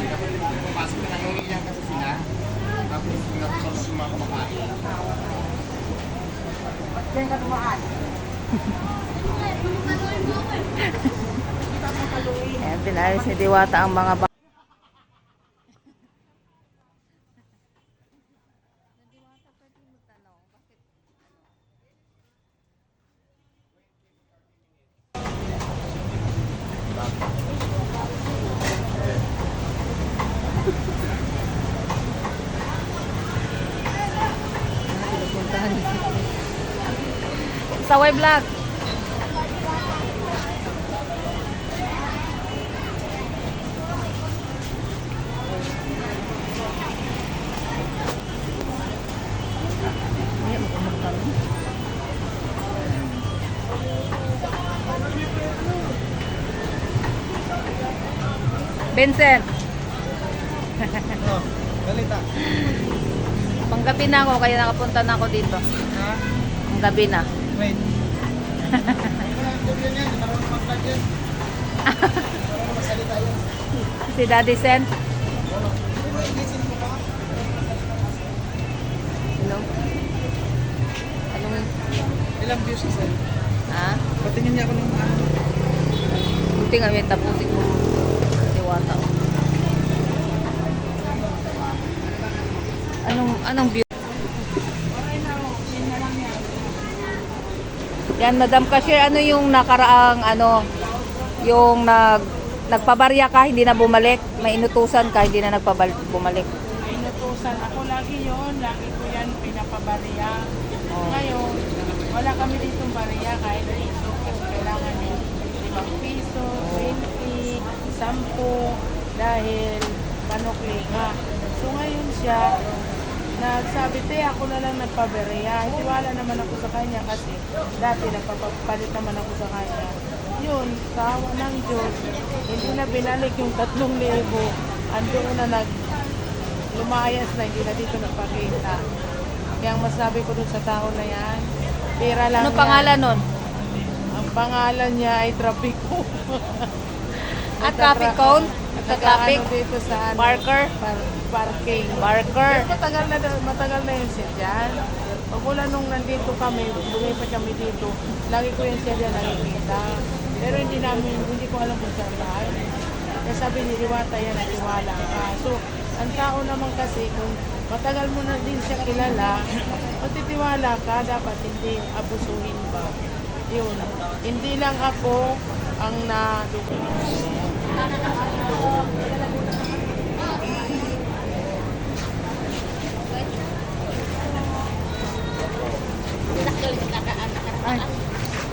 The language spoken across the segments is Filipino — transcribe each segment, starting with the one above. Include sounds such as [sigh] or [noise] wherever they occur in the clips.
yan. Kapag pumapasok ka, nangungiyan kasi sila. Tapos natusan sa mga kumakain. Diyan ka dumaan. Ayan, pinayos ni Diwata ang mga ba- Saway vlog. Vincent, [laughs] Oh, balita. panggabi na ako kaya nakapunta na ako dito. Ha? Ang gabi na. Wait. [laughs] Si Daddy Sen. Hello? Anong, Ilang views isa? ah? Patingin niya ako ng ano. Buti nga may tapusin mo. Diwata. Anong, anong view? Yan, Madam Cashier, ano yung nakaraang, ano, yung nag, nagpabarya ka, hindi na bumalik? May inutusan ka, hindi na nagpabal, bumalik? Inutusan ako lagi yon, lagi ko yan pinapabariya. Oh. Ngayon, wala kami dito bariya kahit piso kasi kailangan ng 5 piso, 20, 10 dahil panuklinga. So ngayon siya, nagsabi, te, ako na lang nagpabariya. Tiwala naman ako sa kanya kasi dati nagpapalit naman ako sa kanya. Yun, sa awa ng Diyos, hindi na binalik yung 3,000. Andoon na nag lumayas na, hindi na dito nagpakita. Kaya ang masabi ko dun sa tao na yan, pera lang Ano yan. pangalan nun? Ang pangalan niya ay Trapiko. At traffic cone? Nagka-traffic? Nagka-ano dito sa ano, Parker? par- parking. Barker? Pero matagal na, matagal na yun siya dyan. Pagmula nung nandito kami, lumipat kami dito, lagi ko yan siya dyan nakikita. Pero hindi namin, hindi ko alam kung saan bahay. Kaya sabi ni Diwata yan, natiwala ka. So, ang tao naman kasi, kung matagal mo na din siya kilala, magtitiwala ka, dapat hindi abusuhin ba. Yun. Hindi lang ako ang na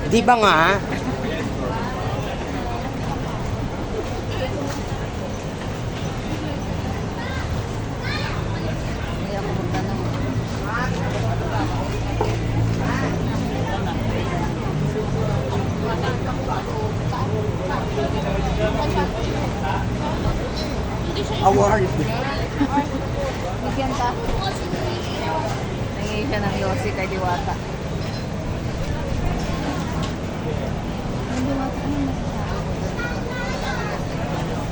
Di ba nga? Hindi ako magtanong. Award. Bigyan ka. Nangyay siya ng yosi kay Diwata. Ay, Diwata, ano masasabi mo dun?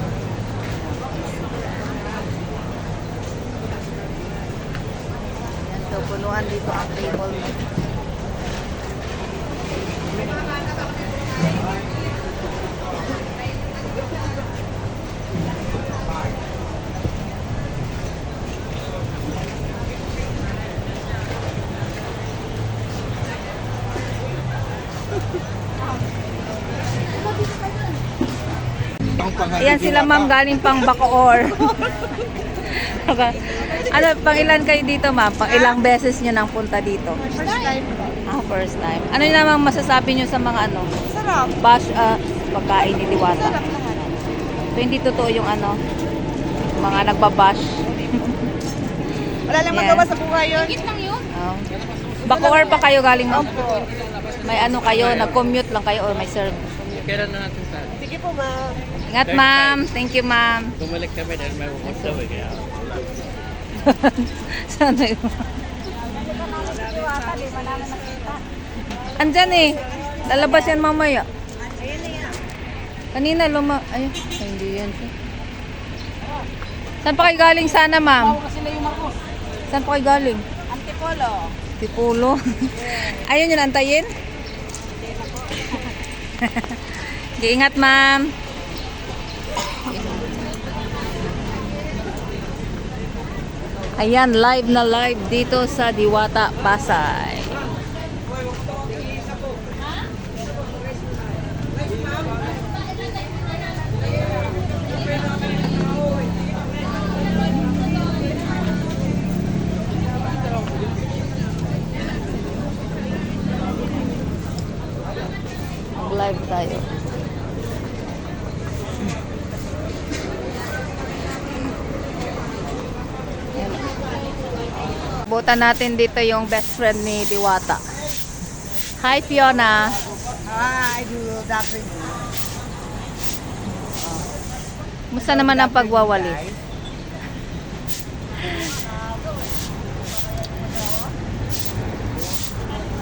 Yan, so punuan dito ang table mo. Ayan sila ma'am galing pang Bacoor. [laughs] Ano, pang ilan kayo dito ma'am? Pang ilang beses nyo nang punta dito? First time. Ah, first time. Ano yung namang masasabi nyo sa mga ano? Sarap. Bash, ah, pagkain ni Diwata. Sarap lahat. So, hindi totoo yung ano, mga nagbabash. [laughs] Wala lang magawa sa buhay yun. Oh. Bacoor pa kayo galing ma'am? May ano kayo, nag-commute lang kayo or may serve? Kailan na natin po, ma'am. Ingat ma'am. Thank you ma'am. Bumalik kami dahil may pupunta eh. Kaya [laughs] Sana yun. Andyan eh. Lalabas yan mamaya. Kanina luma... Ay, hindi yan siya. Saan pa kayo galing sana, ma'am? Saan pa kayo galing? Antipolo. Tipulo. [laughs] Ayun yun, antayin? [laughs] Giingat, ma'am. Ayan, live na live dito sa Diwata, Pasay. Butan natin dito yung best friend ni Diwata. Hi, Fiona. Hi, good afternoon. Musta naman ang pagwawalis?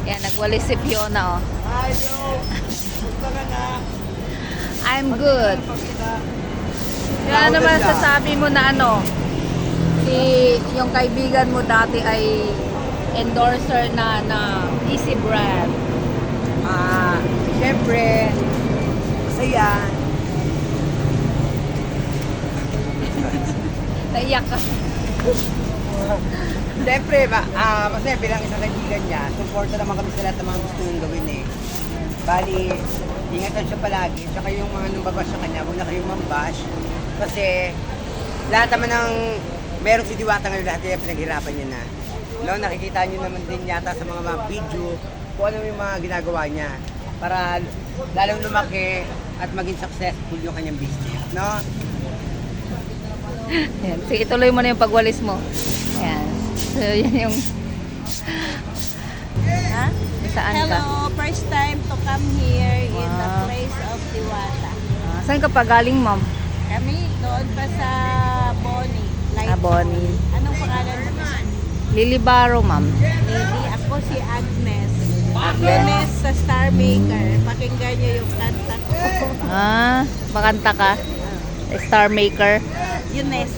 Yan, nagwalis si Fiona, oh. Hi, bro. Gusto ka na? I'm good. Kaya naman sasabi mo na ano, si yung kaibigan mo dati ay endorser na na Easy Brand. Ah, syempre, masaya. [laughs] Naiyak ka. [laughs] Siyempre, ba, ah, kasi bilang isang kaibigan niya, supporta naman kami sa lahat ng mga gusto niyang gawin eh. Bali, ingatan siya palagi. Tsaka yung mga nambabash sa kanya, huwag na kayong mambash. Kasi lahat naman ng meron si Diwata ngayon, lahat yung pinaghirapan niya na. No, nakikita niyo naman din yata sa mga, mga video kung ano yung mga ginagawa niya para lalong lumaki at maging successful yung kanyang business, no? Yan. Sige, tuloy mo na yung pagwalis mo. Yan. So, yan yung... Ha? Saan ka? Hello, first time to come here in the Wow. place of Diwata. Ah, saan ka pa galing, ma'am? Kami doon pa sa Bonnie. Ah, Bonnie. Anong pangalan mo? Lily Barrow, ma'am. Lady, ako si Agnes. Agnes sa Star Maker. Pakinggan niyo yung kanta ko. [laughs] Ah, makanta ka? Star Maker. Yunes.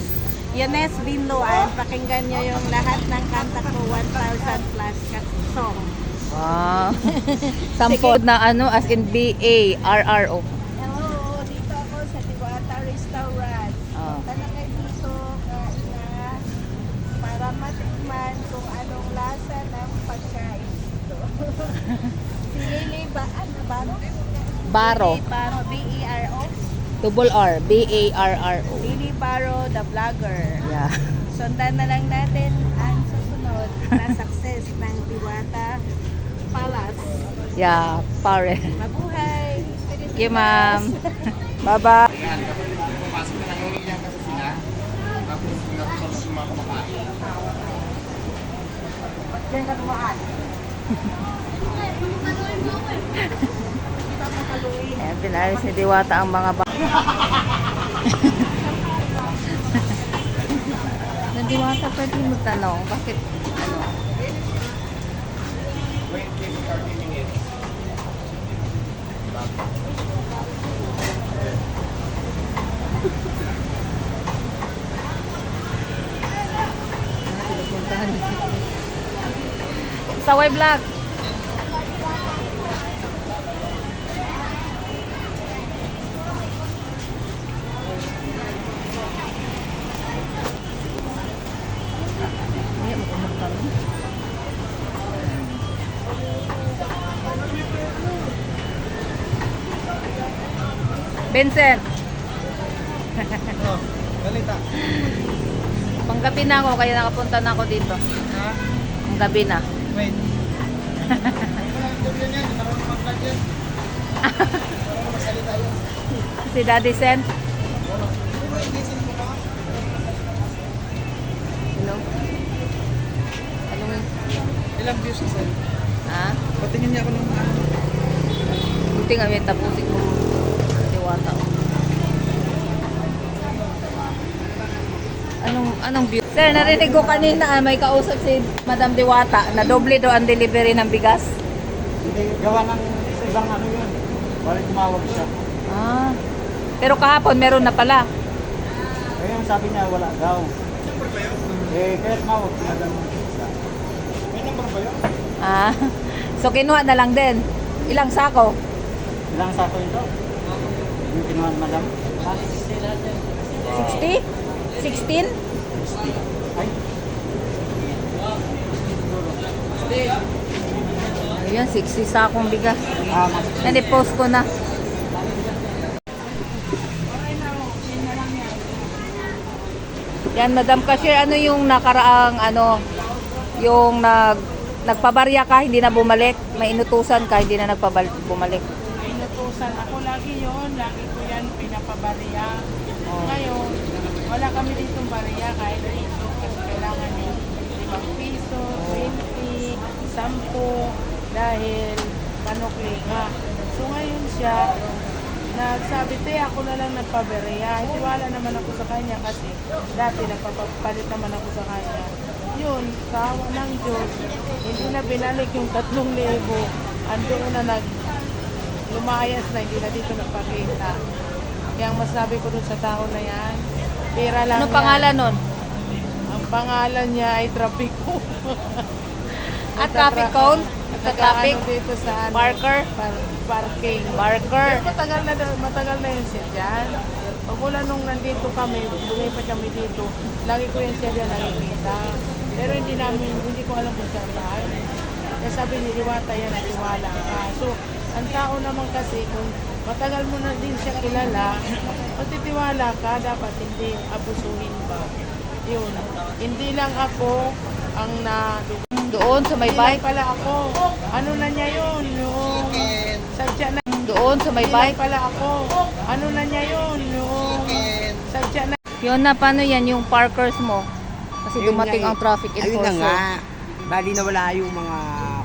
Yunes Binloan. Pakinggan niyo yung lahat ng kanta ko. 1,000 plus song. Wow. [laughs] Sampo na ano, as in B-A-R-R-O. Hello, dito ako sa Diwata Restaurant. Oh. Punta na kayo dito, kain na, para matikman kung anong lasa ng pagkain dito. si Lily ba? Ano ba? Baro. Lily Baro, B-E-R-O. Double R. B-A-R-R-O. Lily Baro, the vlogger. Yeah. Sundan na lang natin ang susunod na success ng Diwata Palace. Yeah, pare. Mabuhay! Thank you, ma'am. [laughs] Bye-bye. Yan, kapag pumasok ka ng iyan kasi sila, tapos tapos yung mga kumakain. Diyan ka tumaan. [laughs] Ayan, pinalis ni Diwata ang mga ba... [laughs] na Diwata, pwede mo tanong, bakit, ano, Wait, give 30 minutes. [laughs] Saway vlog. Vincent, Oh, balita. panggabi na ako kaya nakapunta na ako dito. Ha? Ang gabi na. Wait. Si Daddy Sen. Hello? Anong, Ilang views sa sir? ha? Patingin niya ako ng. Buti nga may tapusin mo. Diwata. Anong, anong view? Sir, narinig ko kanina ah, may kausap si Madam Diwata na doble do ang delivery ng bigas. Hindi, gawa ng ibang ano yun. Balik tumawag siya. Ah. Pero kahapon meron na pala. Ang sabi niya, wala daw. Eh, kaya tumawag, siya. May number ba yun? Ah, [laughs] so kinuha na lang din. Ilang sako? Ilang sako ito? Yung kinuha ni madam? Ha? 60? 16? Ay, Ayan, 60 sakong bigas. ah, mas Nani-post ko na. Yan, Madam Cashier, ano yung nakaraang, ano, yung nag, nagpabarya ka, hindi na bumalik? May inutusan ka, hindi na nagpabal, bumalik? Inutusan ako lagi yon, lagi ko yan pinapabariya. Oh. Ngayon, wala kami dito bariya kahit piso kasi kailangan yung 5 piso, 20, 10 dahil panuklinga. So ngayon siya, nagsabi, te, ako na lang nagpabariya. Tiwala naman ako sa kanya kasi dati nagpapalit naman ako sa kanya. Yun, kawa ng Diyos, hindi na binalik yung 3,000. Andoon na nag lumayas na, hindi na dito nagpakita. Kaya ang masabi ko dun sa tao na yan, pera lang Ano yan. pangalan nun? Ang pangalan niya ay Trapico. [laughs] At traffic cone? Nagka-traffic? Ano dito sa ano, Parker? par- parking. Barker? Pero matagal na, daw- matagal na yun siya dyan. Pag wala nung nandito kami, lumipat kami dito, lagi ko yan siya dyan nakikita. Pero hindi namin, hindi ko alam kung saan bahay. Kaya sabi ni Diwata yan, natiwala ka. So, ang tao naman kasi, kung matagal mo na din siya kilala, magtitiwala ka, dapat hindi abusuhin ba. Yun. Hindi lang ako ang na Doon sa may hindi lang bike? pala ako. Ano na niya yun? Yung sadya na Doon sa may bike? pala ako. Ano na niya yun? Yung sadya na Yun na, paano yan yung parkers mo? Kasi Ayun dumating nga ang eh. traffic Ayun na enforcer. nga. Bali nawala yung mga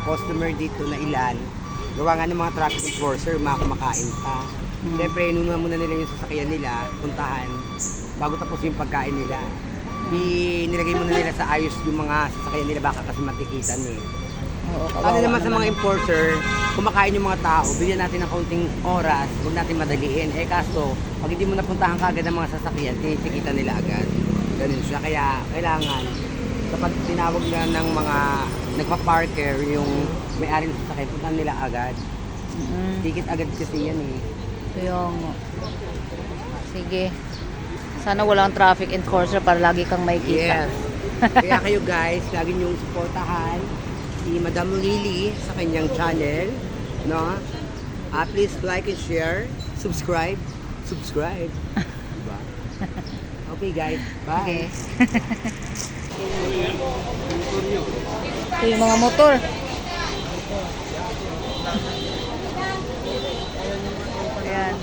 customer dito na ilan. Gawa nga ng mga traffic enforcer, mga kumakain pa. Hmm. Siyempre, inuna muna nila yung sasakyan nila, puntahan, bago tapos yung pagkain nila. Di, nilagay muna nila sa ayos yung mga sasakyan nila, baka kasi matikitan eh. Oo, Ano naman sa mga enforcer, kumakain yung mga tao, bigyan natin ng kaunting oras, huwag natin madaliin. Eh kaso, pag hindi mo napuntahan kagad ang mga sasakyan, tinitikitan nila agad. Ganun siya. Kaya kailangan, kapag tinawag na ng mga nagpa-parker, yung may-ari ng sasakyan, puntahan nila agad. Mm, Tikit agad kasi yan eh. yung... Sige. Sana walang traffic enforcer para lagi kang may kita. Yes. [laughs] Kaya kayo guys, lagi niyong supportahan si Madam Lily sa kanyang channel. No? Ah, please like and share. Subscribe. Subscribe. [laughs] Diba? Okay guys. Okay. [laughs] Ito yung mga motor. Ayan.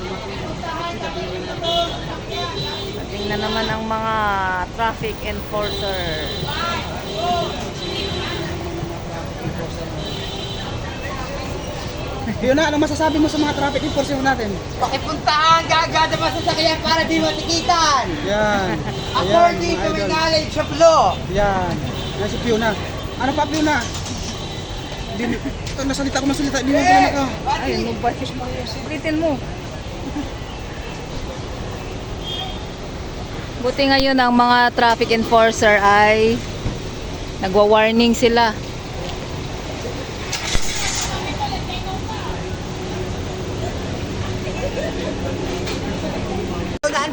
Tingnan naman ang mga traffic enforcer. Yun na, ano masasabi mo sa mga traffic enforcer natin? Pakipuntahan kagad ang masasakyan para di matikitan. Yan. [laughs] According to my knowledge of law. Yan. Yan si Fiona. Ano pa Fiona? Di, ito, nasalita ko nasalita. Di mo Eh! ka. Ay, mo ba? Ulitin mo. Buti ngayon ang mga traffic enforcer ay nagwa-warning sila.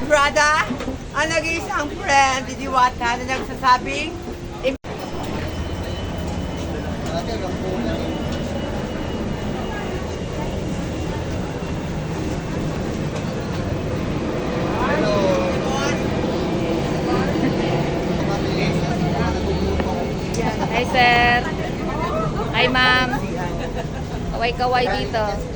Brother, ang nag-iisang friend, di Diwata, na nagsasabing, Hi, sir. Hi, ma'am. Kaway-kaway dito.